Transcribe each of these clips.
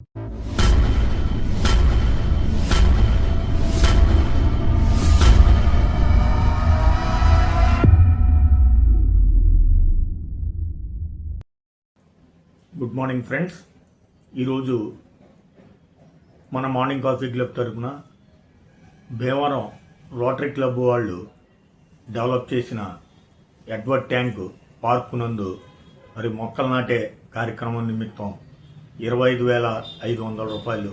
Good morning friends ఈరోజు మన morning coffee club తరఫున భీమవరం రోటరీ క్లబ్ వాళ్ళు డెవలప్ చేసిన ఎడ్వర్డ్ ట్యాంక్ పార్క్ నందు మరి మొక్కలు నాటే కార్యక్రమం నిమిత్తం ఇరవై ఐదు వేల ఐదు వందల రూపాయలు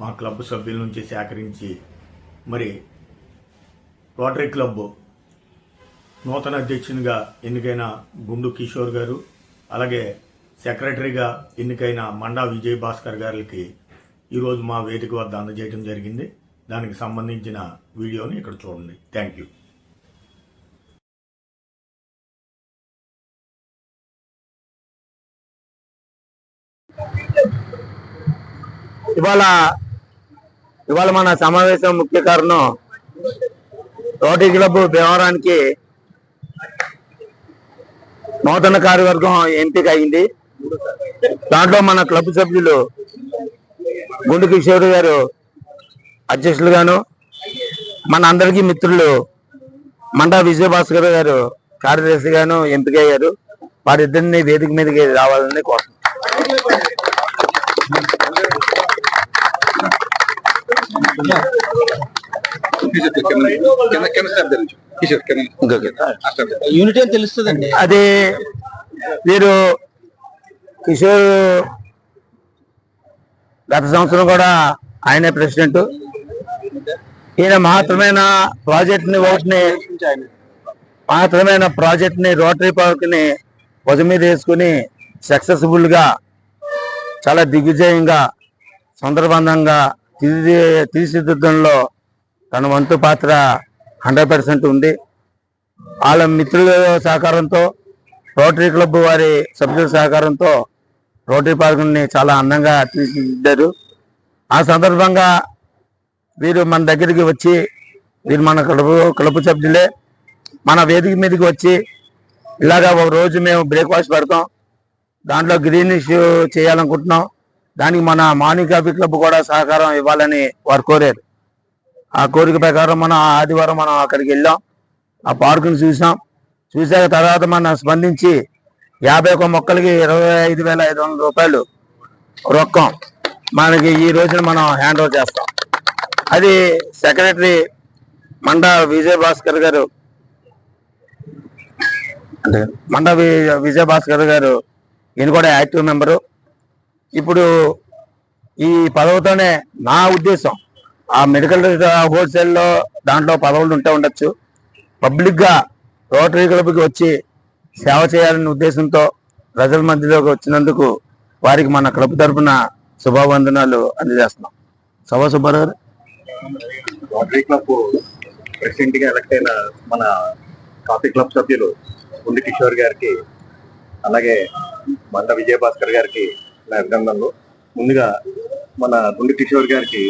మా క్లబ్ సభ్యుల నుంచి సేకరించి మరి రోటరీ క్లబ్ నూతన అధ్యక్షునిగా ఎన్నికైన గుండు కిషోర్ గారు అలాగే సెక్రటరీగా ఎన్నికైన మండా విజయ్ భాస్కర్ గారికి ఈరోజు మా వేదిక వద్ద అందజేయడం జరిగింది. దానికి సంబంధించిన వీడియోని ఇక్కడ చూడండి. Thank you. ఇవాళ ఇవాళ మన సమావేశం ముఖ్య కారణం రోటరీ క్లబ్ వ్యవహారానికి నూతన కార్యవర్గం ఎంపిక అయింది దాంట్లో మన క్లబ్ సభ్యులు గుండు కిషోర్ గారు అధ్యక్షులుగాను మన అందరికీ మిత్రులు మండా విజయభాస్కర్ గారు కార్యదర్శిగాను ఎంపికయ్యారు. వారిద్దరిని వేదిక మీదకి రావాలని కోసం కింద ఏం తెలుస్తుంది అని తెలుస్తుందండి? అది మీరు కిషోర్ గత సంవత్సరం కూడా ఆయనే ప్రెసిడెంట్. ఈయన మహత్తరమైన ప్రాజెక్ట్ని ఒకటిని మహత్తరమైన ప్రాజెక్ట్ని రోటరీ పార్క్ని భుజం మీద వేసుకుని సక్సెస్ఫుల్గా చాలా దిగ్విజయంగా సందర్భంగా తీర్చి తీర్చిదిద్దంలో తన వంతు పాత్ర హండ్రెడ్ పర్సెంట్ ఉంది. వాళ్ళ మిత్రుల సహకారంతో రోటరీ క్లబ్ వారి సభ్యుల సహకారంతో రోటరీ పార్కుని చాలా అందంగా తీర్చిదిద్దారు. ఆ సందర్భంగా వీరు మన దగ్గరికి వచ్చి వీరు మన క్లబ్ క్లబ్ సభ్యులే మన వేదిక మీదకి వచ్చి ఇలాగా ఒక రోజు మేము బ్రేక్ఫాస్ట్ పెడతాం దాంట్లో గ్రీనిష్ చేయాలనుకుంటున్నాం దానికి మన మార్నింగ్ కాఫీ క్లబ్ కూడా సహకారం ఇవ్వాలని వారు కోరారు. ఆ కోరిక ప్రకారం మనం ఆదివారం మనం అక్కడికి వెళ్ళాం. ఆ పార్కును చూసాం. చూసాక తర్వాత మనం స్పందించి యాభై ఒక్క మొక్కలకి ఇరవై ఐదు వేల ఐదు వందల రూపాయలు రొక్కం మనకి ఈ రోజున మనం హ్యాండ్ ఓవర్ చేస్తాం. అది సెక్రటరీ మండా విజయ భాస్కర్ గారు అంటే మండా విజయ భాస్కర్ గారు ఈయన కూడా యాక్టివ్ మెంబరు. ఇప్పుడు ఈ పదవితోనే నా ఉద్దేశం ఆ మెడికల్ హోల్సేల్లో దాంట్లో పదవులు ఉంటే ఉండొచ్చు. పబ్లిక్గా రోటరీ క్లబ్కి వచ్చి సేవ చేయాలనే ఉద్దేశంతో ప్రజల మధ్యలోకి వచ్చినందుకు వారికి మన క్లబ్ తరఫున శుభావందనాలు అందజేస్తున్నాం. సభా సుబ్బారావు గారు రోటరీ క్లబ్ ప్రెసిడెంట్గా ఎలక్ట్ అయిన మన కాఫీ క్లబ్ సభ్యులు ఉండి కిషోర్ గారికి అలాగే మంద విజయభాస్కర్ గారికి అభినందనలు ముందుగా మన గుండి కిషోర్ గారికి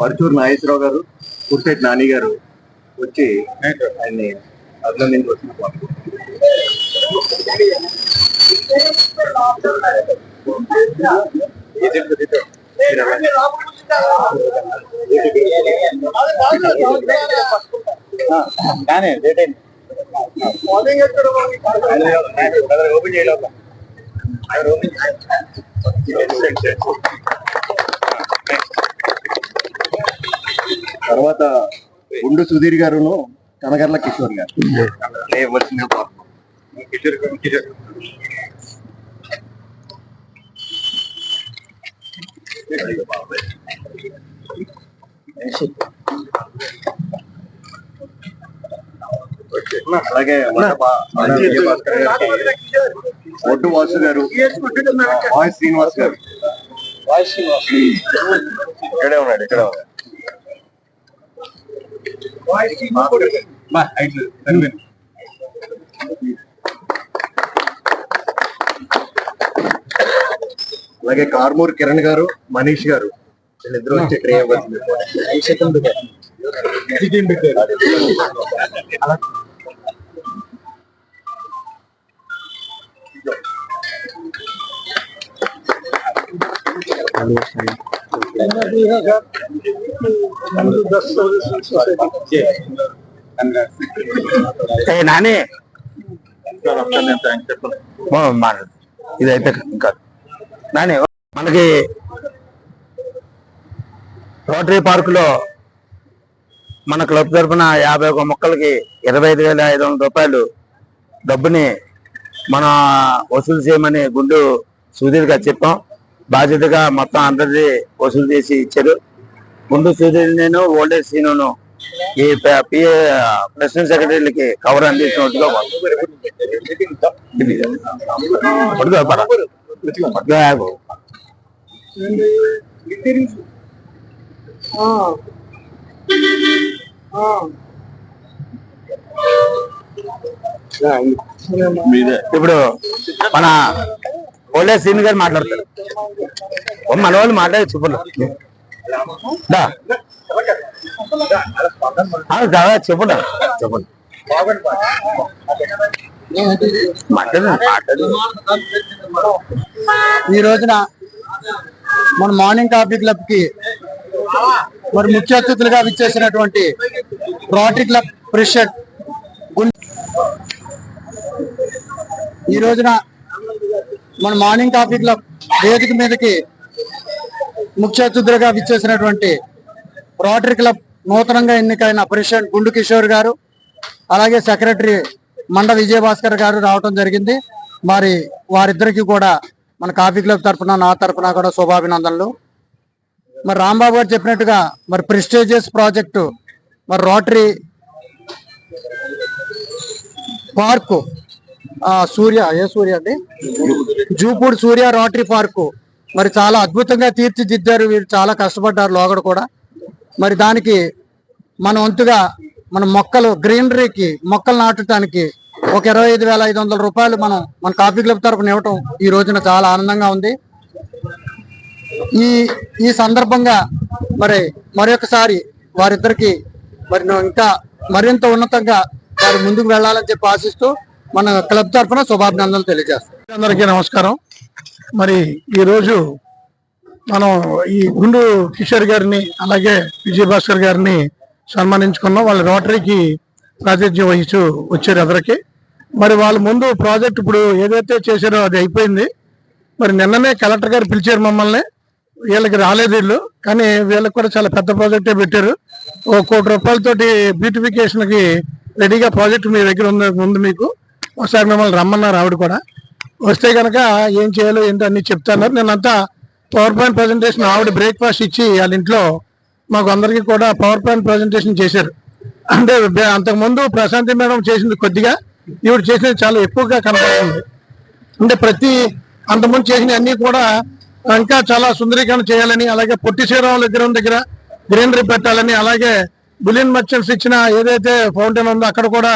పరుచూరు నాగేశ్వరరావు గారు కుర్సేటి నాని గారు వచ్చి ఆయన్ని అభినందించవలసిన అయింది. బ్రదర్ ఓపెన్ చేయలేక బ్రదర్ ఓపెన్ తర్వాత గుండు సుధీర్ గారును కనగర్ల కిషోర్ గారు ఇవ్వాల్సిందిగా కోరుతున్నాం. కిషోర్ గారు, కిషోర్ అలాగే మన బా- మన విజయభాస్కర్ గారికి ఒడ్డు వాసు గారు వాయ్ శ్రీనివాస్ గారు. ఇక్కడే ఉన్నాడు ఇక్కడే ఉన్నాడు. అలాగే కార్మూర్ కిరణ్ గారు మనీష్ గారు వీళ్ళిద్దరూ వచ్చి ట్రే ఇవ్వాల్సింది నాని. ఓ, ఇదైతే ఇంకా నాని మనకి రోటరీ పార్క్లో మన క్లబ్ తరఫున యాభై ఒక మొక్కలకి ఇరవై ఐదు వేల ఐదు వందల రూపాయలు డబ్బుని మన వసూలు చేయమని గుండు సుధీర్ గారు చెప్పాం. బాధ్యతగా మొత్తం అందరిది వసూలు చేసి ఇచ్చారు గుండు సుధీర్ నేను ఓల్డేజ్ సీను ఈ ప్రెసిడెంట్ సెక్రటరీలకి కవర్ అందించినట్టుగా. ఇప్పుడు మన ఓల్డేజ్ సీన్ గారు మాట్లాడతారు మన వాళ్ళు మాట్లాడే చెప్పులు దా. ఆ, చెప్పులు ఈ రోజున మన మార్నింగ్ కాఫీ క్లబ్కి మరి ముఖ్య అతిథులుగా విచ్చేసినటువంటి రోటరీ క్లబ్ ప్రెసిడెంట్ గుం- ఈ రోజున మన మార్నింగ్ కాఫీ క్లబ్ వేదిక మీదకి ముఖ్య అతిథులుగా విచ్చేసినటువంటి రోటరీ క్లబ్ నూతనంగా ఎన్నికైన ప్రెసిడెంట్ గుండు కిషోర్ గారు అలాగే సెక్రటరీ మండ విజయభాస్కర్ గారు రావటం జరిగింది. మరి వారిద్దరికి కూడా మన కాఫీ క్లబ్ తరఫున నా తరఫున కూడా శుభాభినందనలు. మరి రాంబాబు గారు చెప్పినట్టుగా మరి ప్రెస్టేజియస్ ప్రాజెక్టు మరి రోటరీ పార్కు సూర్య ఏ సూర్య అండి? Jupudi Surya rotary park. మరి చాలా అద్భుతంగా తీర్చిదిద్దారు వీరు చాలా కష్టపడ్డారు లోగడ కూడా. మరి దానికి మన వంతుగా మన మొక్కలు గ్రీనరీకి మొక్కలు నాటడానికి ఒక ఇరవై ఐదు వేల ఐదు వందల రూపాయలు మనం మన కాఫీ క్లబ్ తరపున ఇవ్వటం ఈ రోజున చాలా ఆనందంగా ఉంది. ఈ ఈ సందర్భంగా మరి మరొకసారి వారిద్దరికి మరి ఇంకా మరింత ఉన్నతంగా వారు ముందుకు వెళ్ళాలని చెప్పి ఆశిస్తూ మన క్లబ్ తరఫున శుభాభినందనలు తెలియజేస్తాం. అందరికీ నమస్కారం. మరి ఈ రోజు మనం ఈ గుండు కిషోర్ గారిని అలాగే విజయ్ భాస్కర్ గారిని సన్మానించుకున్నాం. వాళ్ళ రోటరీకి ప్రాతినిధ్యం వహిస్తూ వచ్చారు అందరికి. మరి వాళ్ళ ముందు ప్రాజెక్ట్ ఇప్పుడు ఏదైతే చేశారో అది అయిపోయింది. మరి నిన్ననే కలెక్టర్ గారు పిలిచారు మమ్మల్ని. వీళ్ళకి రాలేదు వీళ్ళు కానీ వీళ్ళకి కూడా చాలా పెద్ద ప్రాజెక్టే పెట్టారు. ఓ కోటి రూపాయలతోటి బ్యూటిఫికేషన్కి రెడీగా ప్రాజెక్ట్ మీ దగ్గర ఉంది ఉంది మీకు. ఒకసారి మిమ్మల్ని రమ్మన్నారు ఆవిడ కూడా. వస్తే కనుక ఏం చేయాలో ఏంటో అన్ని చెప్తాన్నారు. నేనంతా పవర్ పాయింట్ ప్రజెంటేషన్ ఆవిడ బ్రేక్ఫాస్ట్ ఇచ్చి వాళ్ళ ఇంట్లో మాకు అందరికీ కూడా పవర్ పాయింట్ ప్రజెంటేషన్ చేశారు. అంటే అంతకుముందు ప్రశాంతి మేడం చేసింది కొద్దిగా ఈవిడ చేసినది చాలా ఎక్కువగా కనపడుతుంది. అంటే ప్రతి అంతకుముందు చేసిన అన్ని కూడా ఇంకా చాలా సుందరీకరణ చేయాలని అలాగే పొట్టి శ్రీరాముల విగ్రహం దగ్గర గ్రీనరీ పెట్టాలని అలాగే బులియన్ మర్చెంట్స్ ఇచ్చిన ఏదైతే ఫౌంటైన్ ఉందో అక్కడ కూడా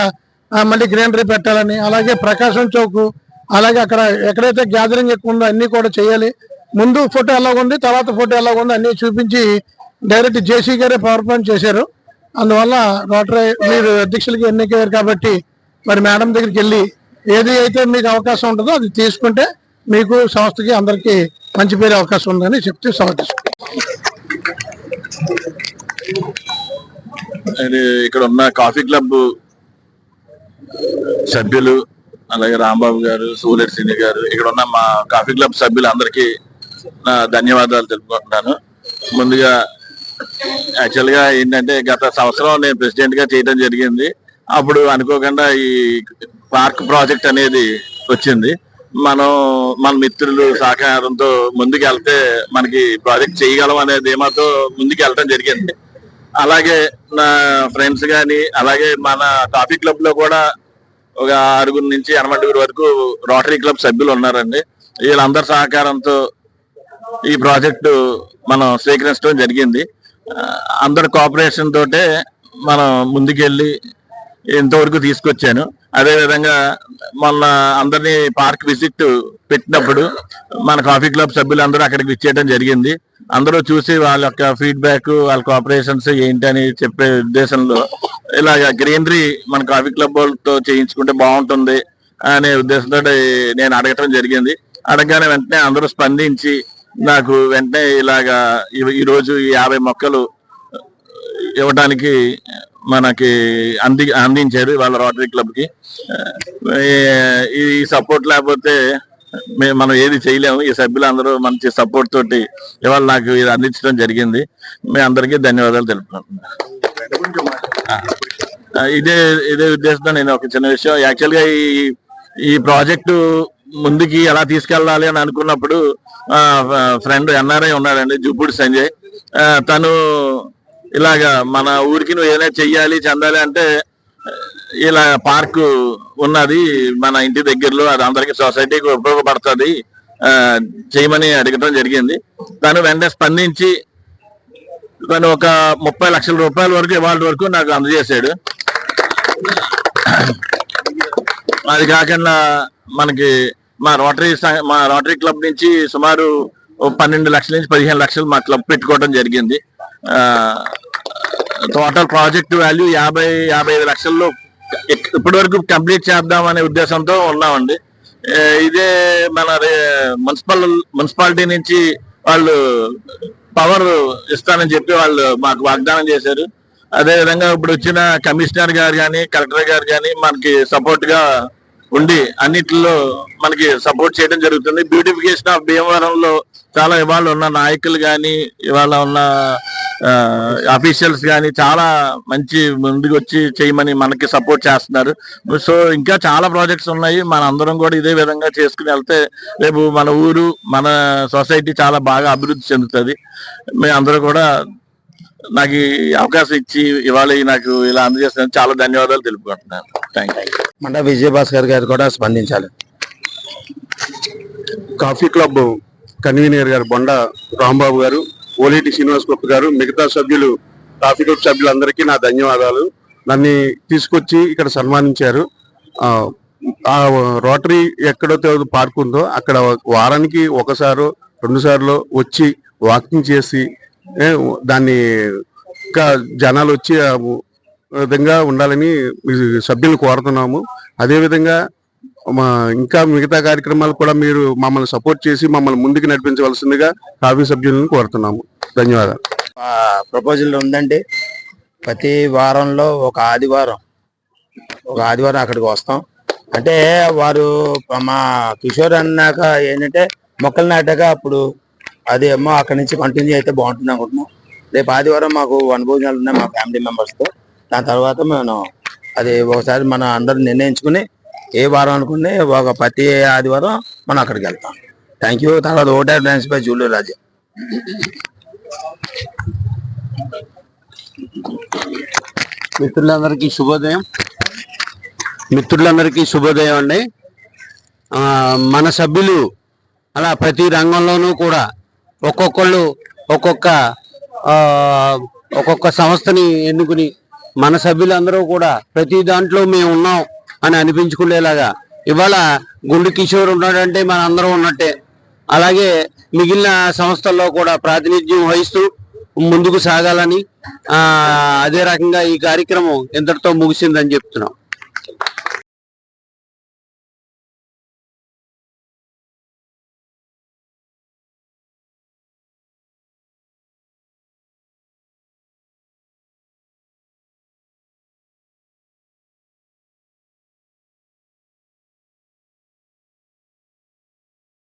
మళ్ళీ గ్రీనరీ పెట్టాలని అలాగే ప్రకాశం చౌక్ అలాగే అక్కడ ఎక్కడైతే గ్యాదరింగ్ ఎక్కువ ఉందో అన్నీ కూడా చేయాలి. ముందు ఫోటో ఎలా ఉంది తర్వాత ఫోటో ఎలాగుంది అన్నీ చూపించి డైరెక్ట్ జేసీ గారే పవర్ పాయింట్ చేశారు. అందువల్ల రోటరీ మీరు అధ్యక్షులకి ఎన్నికయ్యారు కాబట్టి మరి మేడం దగ్గరికి వెళ్ళి ఏది అయితే మీకు అవకాశం ఉంటుందో అది తీసుకుంటే మీకు సంస్థకి అందరికీ మంచి పేరు అవకాశం ఉందని చెప్తే సమర్థిస్తాను ఇక్కడ ఉన్న కాఫీ క్లబ్ సభ్యులు అలాగే రాంబాబు గారు సూర్యర్ సిని గారు ఇక్కడ ఉన్న మా కాఫీ క్లబ్ సభ్యులందరికీ నా ధన్యవాదాలు తెలుపుకుంటున్నాను. ముందుగా యాక్చువల్గా ఏంటంటే గత సంవత్సరం నేను ప్రెసిడెంట్గా చేయడం జరిగింది. అప్పుడు అనుకోకుండా ఈ పార్క్ ప్రాజెక్ట్ అనేది వచ్చింది. మనం మన మిత్రులు సహకారంతో ముందుకు వెళ్తే మనకి ప్రాజెక్ట్ చేయగలం అనే ధీమాతో ముందుకు వెళ్ళడం జరిగింది. అలాగే నా ఫ్రెండ్స్ కానీ అలాగే మన కాఫీ క్లబ్లో కూడా ఒక ఆరుగురు నుంచి ఎనమండుగురు వరకు రోటరీ క్లబ్ సభ్యులు ఉన్నారండి. వీళ్ళందరి సహకారంతో ఈ ప్రాజెక్టు మనం స్వీకరించడం జరిగింది. అందరి కోఆపరేషన్ తోటే మనం ముందుకెళ్ళి ఇంతవరకు తీసుకొచ్చాను. అదే విధంగా మొన్న అందరినీ పార్క్ విజిట్ పెట్టినప్పుడు మన కాఫీ క్లబ్ సభ్యులందరూ అక్కడికి విచ్చేయడం జరిగింది. అందరూ చూసి వాళ్ళ యొక్క ఫీడ్బ్యాక్ వాళ్ళ కోఆపరేషన్స్ ఏంటి అని చెప్పే ఉద్దేశంలో ఇలాగ గ్రీనరీ మన కాఫీ క్లబ్ వాళ్ళతో చేయించుకుంటే బాగుంటుంది అనే ఉద్దేశంతో నేను అడగటం జరిగింది. అడగగానే వెంటనే అందరూ స్పందించి నాకు వెంటనే ఇలాగా ఈ- ఈ ఈ యాభై మొక్కలు ఇవ్వడానికి మనకి అంది అందించారు వాళ్ళ రోటరీ క్లబ్కి ఈ సపోర్ట్ లేకపోతే మేము మనం ఏది చేయలేము. ఈ సభ్యులందరూ మంచి సపోర్ట్ తోటి ఇవాళ నాకు ఇది అందించడం జరిగింది. మీ అందరికీ ధన్యవాదాలు తెలుపుకుంటున్నాను. ఇదే ఇదే ఉద్దేశంతో నేను ఒక చిన్న విషయం. యాక్చువల్గా ఈ ఈ ప్రాజెక్టు ముందుకి ఎలా తీసుకెళ్ళాలి అని అనుకున్నప్పుడు ఫ్రెండ్ ఎన్ఆర్ఐ ఉన్నాడండి జుబ్బుడు సంజయ్. తను ఇలాగా మన ఊరికి నువ్వు ఏదైనా చెయ్యాలి చెందాలి అంటే ఇలా పార్క్ ఉన్నది మన ఇంటి దగ్గరలో అది అందరికి సొసైటీకి ఉపయోగపడుతుంది ఆ, చేయమని అడగటం జరిగింది. తను వెంటనే స్పందించి తను ఒక ముప్పై లక్షల రూపాయల వరకు ఇవాళ వరకు నాకు అందజేశాడు. అది కాకుండా మనకి మా రోటరీ మా రోటరీ క్లబ్ నుంచి సుమారు పన్నెండు లక్షల నుంచి పదిహేను లక్షలు మా క్లబ్ పెట్టుకోవడం జరిగింది. టోటల్ ప్రాజెక్ట్ వాల్యూ యాభై యాభై ఐదు లక్షల్లో ఇప్పటి వరకు కంప్లీట్ చేద్దాం అనే ఉద్దేశంతో ఉన్నామండి. ఇదే మన మున్సిపల్ మున్సిపాలిటీ నుంచి వాళ్ళు పవర్ ఇస్తానని చెప్పి వాళ్ళు మాకు వాగ్దానం చేశారు. అదే విధంగా ఇప్పుడు వచ్చిన కమిషనర్ గారు కానీ కలెక్టర్ గారు కానీ మనకి సపోర్ట్గా ఉండి అన్నిటిలో మనకి సపోర్ట్ చేయడం జరుగుతుంది. బ్యూటిఫికేషన్ ఆఫ్ భీమవరంలో చాలా ఇవాళ ఉన్న నాయకులు కానీ ఇవాళ ఉన్న అఫీషియల్స్ కానీ చాలా మంచి ముందుకు వచ్చి చేయమని మనకి సపోర్ట్ చేస్తున్నారు. సో ఇంకా చాలా ప్రాజెక్ట్స్ ఉన్నాయి. మన అందరం కూడా ఇదే విధంగా చేసుకుని వెళ్తే రేపు మన ఊరు మన సొసైటీ చాలా బాగా అభివృద్ధి చెందుతుంది. మేము అందరూ కూడా నాకు ఈ అవకాశం ఇచ్చి ఇవాళ నాకు ఇలా అందజేసిన చాలా ధన్యవాదాలు తెలుపుకుంటున్నాను. థ్యాంక్ యూ మండ విజయభాస్కర్ గారు కూడా స్పందించాలి. కాఫీ క్లబ్ కన్వీనర్ గారు బొండ రాంబాబు గారు ఓలేటి శ్రీనివాస్ గొప్ప గారు మిగతా సభ్యులు ట్రాఫిక్ గ్రూప్ సభ్యులందరికీ నా ధన్యవాదాలు. నన్ను తీసుకొచ్చి ఇక్కడ సన్మానించారు. ఆ, రోటరీ ఎక్కడైతే పార్క్ ఉందో అక్కడ వారానికి ఒకసారి రెండు సార్లు వచ్చి వాకింగ్ చేసి దాన్ని ఇంకా జనాలు వచ్చి విధంగా ఉండాలని సభ్యులు కోరుతున్నాము. అదేవిధంగా ఇంకా మిగతా కార్యక్రమాలు కూడా మీరు మమ్మల్ని సపోర్ట్ చేసి మమ్మల్ని ముందుకు నడిపించవలసిందిగా కాఫీ సభ్యులను కోరుతున్నాము. ధన్యవాదాలు. ప్రపోజల్ ఉందండి. ప్రతి వారంలో ఒక ఆదివారం ఒక ఆదివారం అక్కడికి వస్తాం. అంటే వారు మా కిషోర్ అన్నాక ఏంటంటే మొక్కలు నాటాక అప్పుడు అది ఏమో అక్కడి నుంచి కంటిన్యూ అయితే బాగుంటుంది అనుకుంటున్నాం. రేపు ఆదివారం మాకు వనభోజనాలు ఉన్నాయి మా ఫ్యామిలీ మెంబర్స్తో దాని తర్వాత మేము అది ఒకసారి మనం అందరూ నిర్ణయించుకుని ఏ వారం అనుకుంటే ఒక ప్రతి ఆదివారం మనం అక్కడికి వెళ్తాం. థ్యాంక్ యూ తర్వాత water dance by Julie Raju. మిత్రులందరికీ శుభోదయం. మిత్రులందరికీ శుభోదయం అండి. మన సభ్యులు అలా ప్రతి రంగంలోనూ కూడా ఒక్కొక్కళ్ళు ఒక్కొక్క ఒక్కొక్క సంస్థని ఎన్నుకుని మన సభ్యులందరూ కూడా ప్రతి దాంట్లో మేము ఉన్నాం. అని అనిపించుకునేలాగా. ఇవాళ గుండు కిషోర్ ఉన్నాడంటే మన అందరం ఉన్నట్టే. అలాగే మిగిలిన సంస్థల్లో కూడా ప్రాతినిధ్యం వహిస్తూ ముందుకు సాగాలని ఆ అదే రకంగా ఈ కార్యక్రమం ఇంతటితో ముగిసిందని చెప్తున్నాం.